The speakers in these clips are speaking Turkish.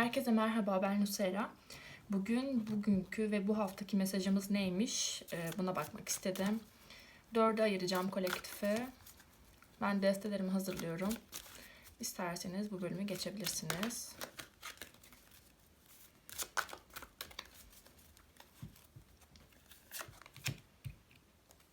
Herkese merhaba ben Nusera. Bugün bugünkü ve bu haftaki mesajımız neymiş Ee, buna bakmak istedim. Dörde ayıracağım kolektifi. Ben destelerimi hazırlıyorum. İsterseniz bu bölümü geçebilirsiniz.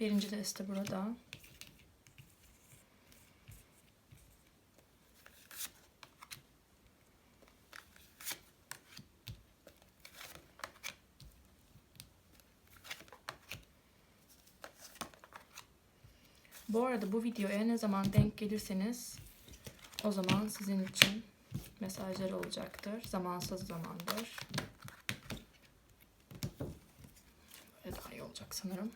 Birinci deste burada. Bu arada bu videoya ne zaman denk gelirseniz o zaman sizin için mesajlar olacaktır. Zamansız zamandır. Böyle daha iyi olacak sanırım.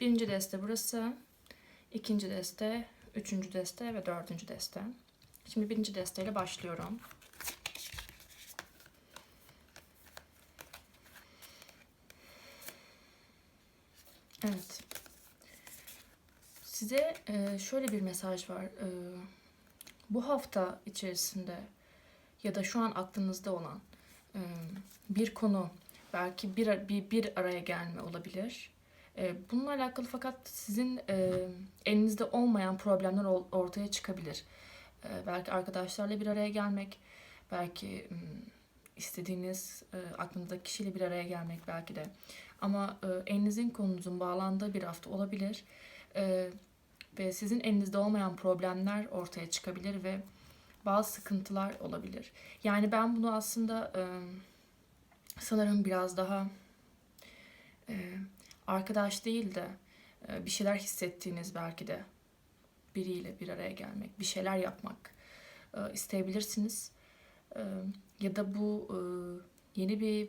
Birinci deste burası. ikinci deste, üçüncü deste ve dördüncü deste. Şimdi birinci desteyle başlıyorum. Evet. Size e, şöyle bir mesaj var. E, bu hafta içerisinde ya da şu an aklınızda olan e, bir konu belki bir, bir, bir araya gelme olabilir. E, bununla alakalı fakat sizin e, elinizde olmayan problemler ortaya çıkabilir. E, belki arkadaşlarla bir araya gelmek, belki istediğiniz e, aklınızdaki kişiyle bir araya gelmek belki de. Ama e, elinizin konunuzun bağlandığı bir hafta olabilir. E, ve sizin elinizde olmayan problemler ortaya çıkabilir ve bazı sıkıntılar olabilir. Yani ben bunu aslında sanırım biraz daha arkadaş değil de e, bir şeyler hissettiğiniz belki de biriyle bir araya gelmek, bir şeyler yapmak e, isteyebilirsiniz. E, ya da bu yeni bir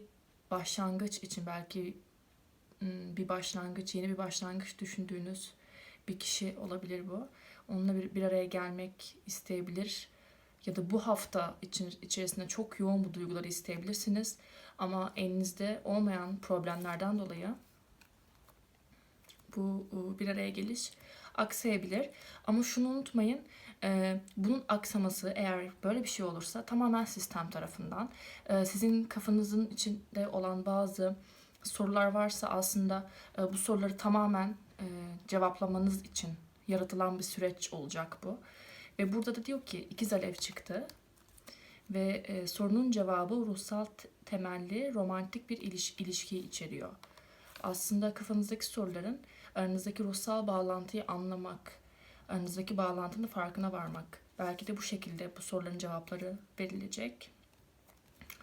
başlangıç için belki m, bir başlangıç, yeni bir başlangıç düşündüğünüz bir kişi olabilir bu. Onunla bir, bir araya gelmek isteyebilir. Ya da bu hafta için, içerisinde çok yoğun bu duyguları isteyebilirsiniz. Ama elinizde olmayan problemlerden dolayı bu e, bir araya geliş aksayabilir. Ama şunu unutmayın, e, bunun aksaması eğer böyle bir şey olursa tamamen sistem tarafından. E, Sizin kafanızın içinde olan bazı sorular varsa aslında bu soruları tamamen cevaplamanız için yaratılan bir süreç olacak bu. Ve burada da diyor ki ikiz alev çıktı ve sorunun cevabı ruhsal temelli romantik bir iliş, ilişkiyi içeriyor. Aslında kafanızdaki soruların aranızdaki ruhsal bağlantıyı anlamak, aranızdaki bağlantının farkına varmak. Belki de bu şekilde bu soruların cevapları verilecek.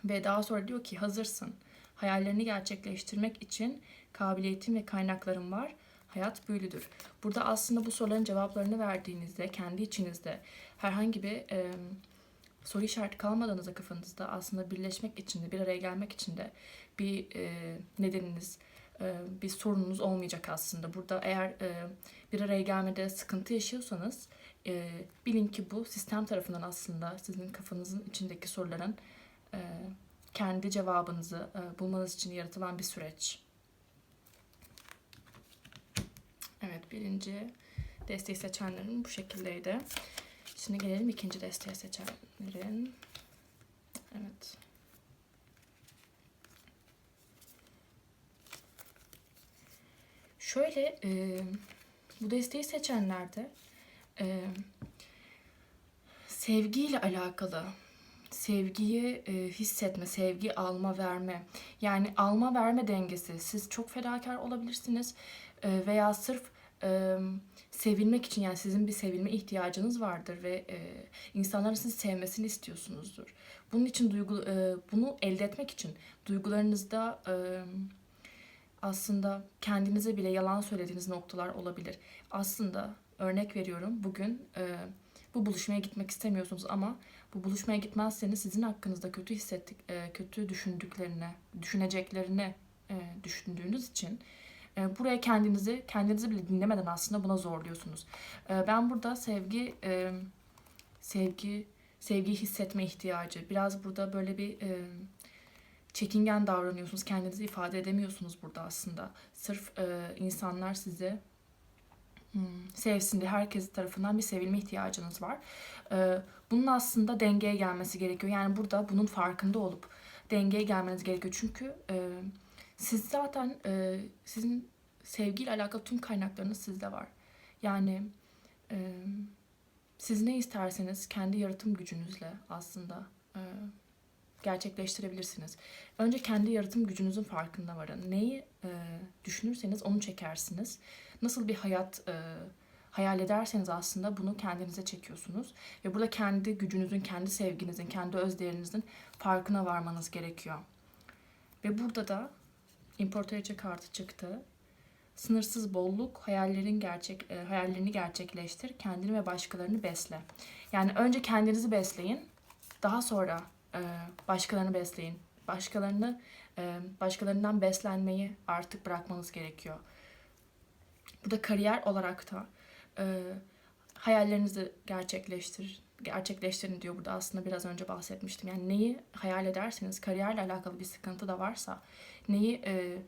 Ve daha sonra diyor ki hazırsın. Hayallerini gerçekleştirmek için kabiliyetin ve kaynakların var. Hayat büyülüdür. Burada aslında bu soruların cevaplarını verdiğinizde kendi içinizde herhangi bir e, soru işareti kalmadığınızda kafanızda aslında birleşmek için de bir araya gelmek için de bir e, nedeniniz, bir sorununuz olmayacak aslında. Burada eğer e, bir araya gelmede sıkıntı yaşıyorsanız e, bilin ki bu sistem tarafından aslında sizin kafanızın içindeki soruların e, kendi cevabınızı e, bulmanız için yaratılan bir süreç. Evet birinci desteği seçenlerin bu şekildeydi. Şimdi gelelim ikinci desteği seçenlerin. Evet. Şöyle e, bu desteği seçenlerde e, sevgiyle alakalı sevgiyi e, hissetme, sevgi alma verme. Yani alma verme dengesi. Siz çok fedakar olabilirsiniz e, veya sırf e, sevilmek için yani sizin bir sevilme ihtiyacınız vardır ve e, insanların sizi sevmesini istiyorsunuzdur. Bunun için duygu e, bunu elde etmek için duygularınızda e, aslında kendinize bile yalan söylediğiniz noktalar olabilir. Aslında örnek veriyorum bugün e, bu buluşmaya gitmek istemiyorsunuz ama bu buluşmaya gitmezseniz sizin hakkınızda kötü hissettik, e, kötü düşündüklerine, düşüneceklerini e, düşündüğünüz için e, buraya kendinizi kendinizi bile dinlemeden aslında buna zorluyorsunuz. E, ben burada sevgi e, sevgi sevgiyi hissetme ihtiyacı biraz burada böyle bir e, çekingen davranıyorsunuz. Kendinizi ifade edemiyorsunuz burada aslında. Sırf e, insanlar size hmm, sevsin diye herkes tarafından bir sevilme ihtiyacınız var. E, bunun aslında dengeye gelmesi gerekiyor. Yani burada bunun farkında olup dengeye gelmeniz gerekiyor. Çünkü e, siz zaten e, sizin sevgiyle alakalı tüm kaynaklarınız sizde var. Yani e, siz ne isterseniz kendi yaratım gücünüzle aslında e, gerçekleştirebilirsiniz. Önce kendi yaratım gücünüzün farkında varın. Neyi e, düşünürseniz onu çekersiniz. Nasıl bir hayat e, hayal ederseniz aslında bunu kendinize çekiyorsunuz. Ve burada kendi gücünüzün, kendi sevginizin, kendi özdeğerinizin farkına varmanız gerekiyor. Ve burada da İmparatoriçe kartı çıktı. Sınırsız bolluk, hayallerin gerçek e, hayallerini gerçekleştir, kendini ve başkalarını besle. Yani önce kendinizi besleyin, daha sonra başkalarını besleyin. Başkalarını e, başkalarından beslenmeyi artık bırakmanız gerekiyor. Burada kariyer olarak da e, hayallerinizi gerçekleştir gerçekleştirin diyor burada aslında biraz önce bahsetmiştim. Yani neyi hayal ederseniz kariyerle alakalı bir sıkıntı da varsa neyi e,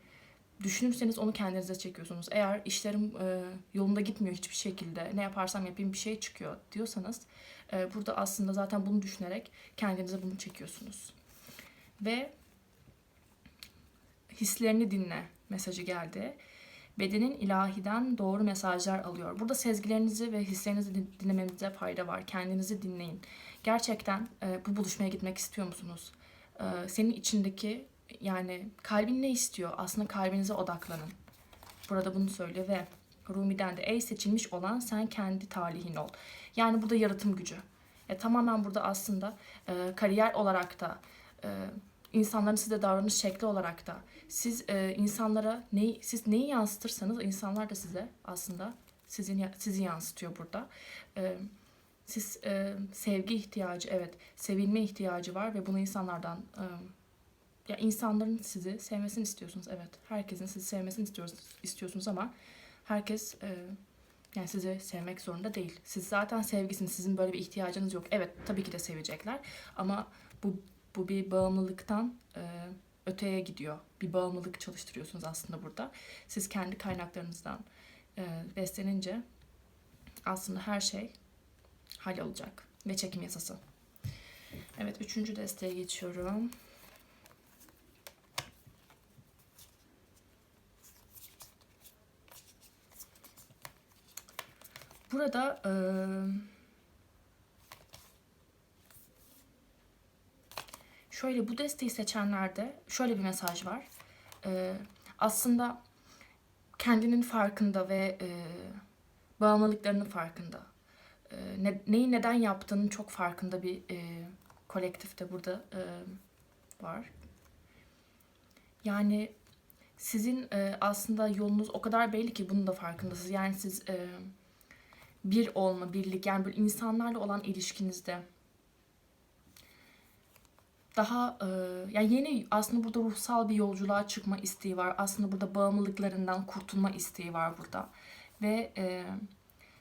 düşünürseniz onu kendinize çekiyorsunuz. Eğer işlerim e, yolunda gitmiyor hiçbir şekilde ne yaparsam yapayım bir şey çıkıyor diyorsanız e, burada aslında zaten bunu düşünerek kendinize bunu çekiyorsunuz. Ve hislerini dinle mesajı geldi. Bedenin ilahiden doğru mesajlar alıyor. Burada sezgilerinizi ve hislerinizi dinlemenize fayda var. Kendinizi dinleyin. Gerçekten e, bu buluşmaya gitmek istiyor musunuz? E, senin içindeki yani kalbin ne istiyor? Aslında kalbinize odaklanın. Burada bunu söyle ve Rumi'den de ey seçilmiş olan sen kendi talihin ol. Yani burada yaratım gücü. E, tamamen burada aslında e, kariyer olarak da e, insanların size davranış şekli olarak da siz e, insanlara neyi siz neyi yansıtırsanız insanlar da size aslında sizin sizi yansıtıyor burada. E, siz e, sevgi ihtiyacı evet sevilme ihtiyacı var ve bunu insanlardan e, ya insanların sizi sevmesini istiyorsunuz evet herkesin sizi sevmesini istiyorsunuz istiyorsunuz ama herkes e, yani sizi sevmek zorunda değil. Siz zaten sevgisiniz. Sizin böyle bir ihtiyacınız yok. Evet tabii ki de sevecekler. Ama bu bu bir bağımlılıktan e, öteye gidiyor. Bir bağımlılık çalıştırıyorsunuz aslında burada. Siz kendi kaynaklarınızdan e, beslenince aslında her şey hallolacak. Ve çekim yasası. Evet üçüncü desteğe geçiyorum. Burada e, şöyle bu desteği seçenlerde şöyle bir mesaj var. E, aslında kendinin farkında ve e, bağımlılıklarının farkında. E, ne, neyi neden yaptığının çok farkında bir e, kolektifte burada e, var. Yani sizin e, aslında yolunuz o kadar belli ki bunun da farkındasınız. Yani siz e, bir olma, birlik yani böyle insanlarla olan ilişkinizde daha e, yani yeni aslında burada ruhsal bir yolculuğa çıkma isteği var. Aslında burada bağımlılıklarından kurtulma isteği var burada. Ve e,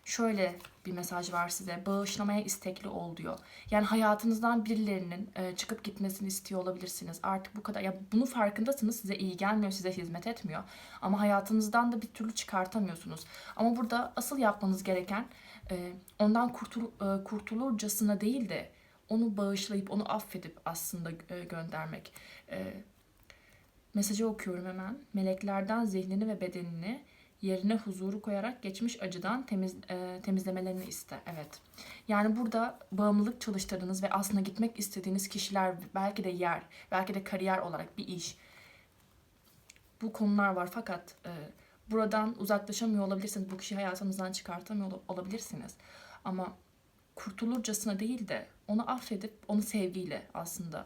şöyle bir mesaj var size. Bağışlamaya istekli ol diyor. Yani hayatınızdan birilerinin e, çıkıp gitmesini istiyor olabilirsiniz. Artık bu kadar ya bunu farkındasınız. Size iyi gelmiyor, size hizmet etmiyor. Ama hayatınızdan da bir türlü çıkartamıyorsunuz. Ama burada asıl yapmanız gereken e, ondan kurtul, e, kurtulurcasına değil de onu bağışlayıp onu affedip aslında e, göndermek. E, mesajı okuyorum hemen. Meleklerden zihnini ve bedenini yerine huzuru koyarak geçmiş acıdan temiz e, temizlemelerini iste. Evet. Yani burada bağımlılık çalıştırdığınız ve aslında gitmek istediğiniz kişiler belki de yer, belki de kariyer olarak bir iş. Bu konular var fakat e, buradan uzaklaşamıyor olabilirsiniz. Bu kişiyi hayatınızdan çıkartamıyor olabilirsiniz. Ama kurtulurcasına değil de onu affedip onu sevgiyle aslında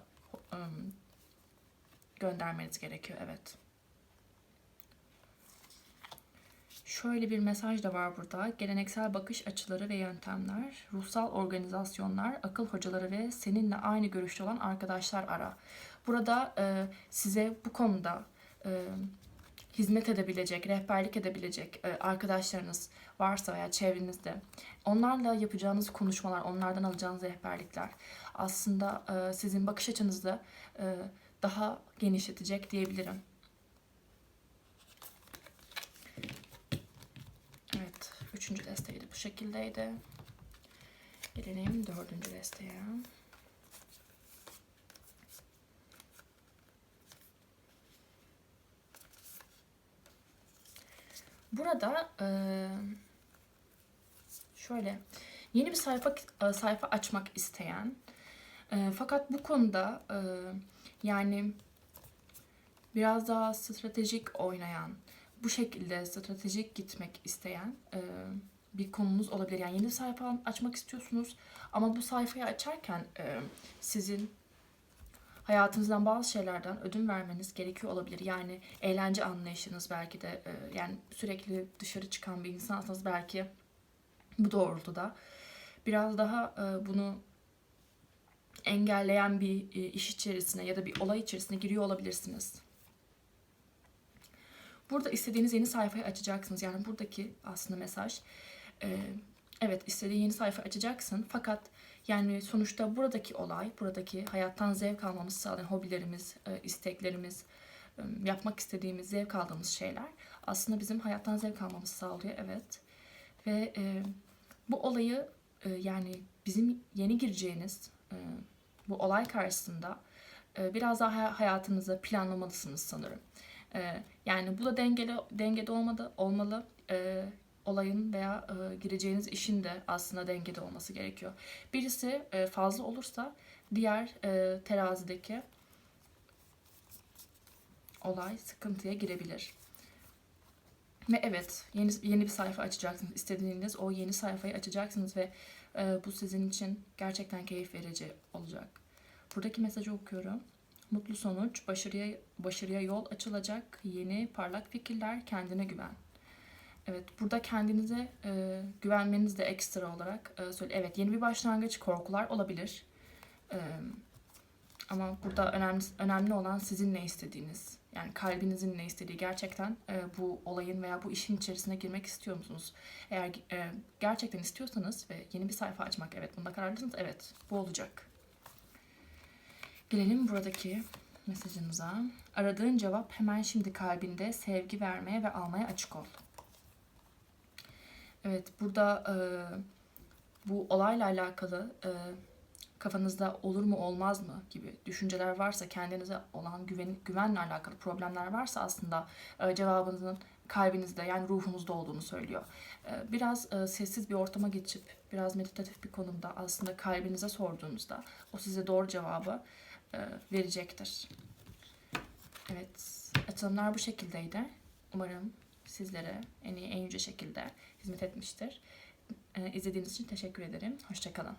e, göndermeniz gerekiyor. Evet. Şöyle bir mesaj da var burada. Geleneksel bakış açıları ve yöntemler, ruhsal organizasyonlar, akıl hocaları ve seninle aynı görüşte olan arkadaşlar ara. Burada e, size bu konuda e, hizmet edebilecek, rehberlik edebilecek e, arkadaşlarınız varsa veya çevrenizde onlarla yapacağınız konuşmalar, onlardan alacağınız rehberlikler aslında e, sizin bakış açınızı e, daha genişletecek diyebilirim. Evet, üçüncü desteği de bu şekildeydi. Gelelim dördüncü desteğe. Burada eee, şöyle yeni bir sayfa e, sayfa açmak isteyen e, fakat bu konuda e, yani biraz daha stratejik oynayan, bu şekilde stratejik gitmek isteyen e, bir konunuz olabilir. Yani yeni sayfa açmak istiyorsunuz ama bu sayfayı açarken e, sizin hayatınızdan bazı şeylerden ödün vermeniz gerekiyor olabilir. Yani eğlence anlayışınız belki de e, yani sürekli dışarı çıkan bir insansanız belki bu doğrultuda biraz daha e, bunu engelleyen bir e, iş içerisine ya da bir olay içerisine giriyor olabilirsiniz. Burada istediğiniz yeni sayfayı açacaksınız. Yani buradaki aslında mesaj e, evet istediğin yeni sayfa açacaksın fakat yani sonuçta buradaki olay, buradaki hayattan zevk almamızı sağlayan hobilerimiz, e, isteklerimiz, e, yapmak istediğimiz, zevk aldığımız şeyler aslında bizim hayattan zevk almamızı sağlıyor. Evet. Ve e, bu olayı yani bizim yeni gireceğiniz bu olay karşısında biraz daha hayatınızı planlamalısınız sanırım. E, yani bu da dengeli dengede olmadı olmalı. E, olayın veya e, gireceğiniz işin de aslında dengede olması gerekiyor. Birisi e, fazla olursa diğer e, terazideki olay sıkıntıya girebilir. Ve evet yeni yeni bir sayfa açacaksınız. İstediğiniz o yeni sayfayı açacaksınız ve e, bu sizin için gerçekten keyif verici olacak. Buradaki mesajı okuyorum. Mutlu sonuç, başarıya başarıya yol açılacak, yeni parlak fikirler, kendine güven. Evet, burada kendinize e, güvenmeniz de ekstra olarak e, söyle. Evet, yeni bir başlangıç, korkular olabilir. E, ama burada önemli önemli olan sizin ne istediğiniz. Yani kalbinizin ne istediği. Gerçekten e, bu olayın veya bu işin içerisine girmek istiyor musunuz? Eğer e, gerçekten istiyorsanız ve yeni bir sayfa açmak, evet bunda kararlısınız. Evet, bu olacak. Gelelim buradaki mesajımıza. Aradığın cevap hemen şimdi kalbinde sevgi vermeye ve almaya açık ol. Evet, burada e, bu olayla alakalı e, kafanızda olur mu olmaz mı gibi düşünceler varsa, kendinize olan güven, güvenle alakalı problemler varsa aslında e, cevabınızın kalbinizde yani ruhunuzda olduğunu söylüyor. E, biraz e, sessiz bir ortama geçip biraz meditatif bir konumda aslında kalbinize sorduğunuzda o size doğru cevabı verecektir. Evet, açılımlar bu şekildeydi. Umarım sizlere en iyi, en yüce şekilde hizmet etmiştir. E, izlediğiniz için teşekkür ederim. Hoşçakalın.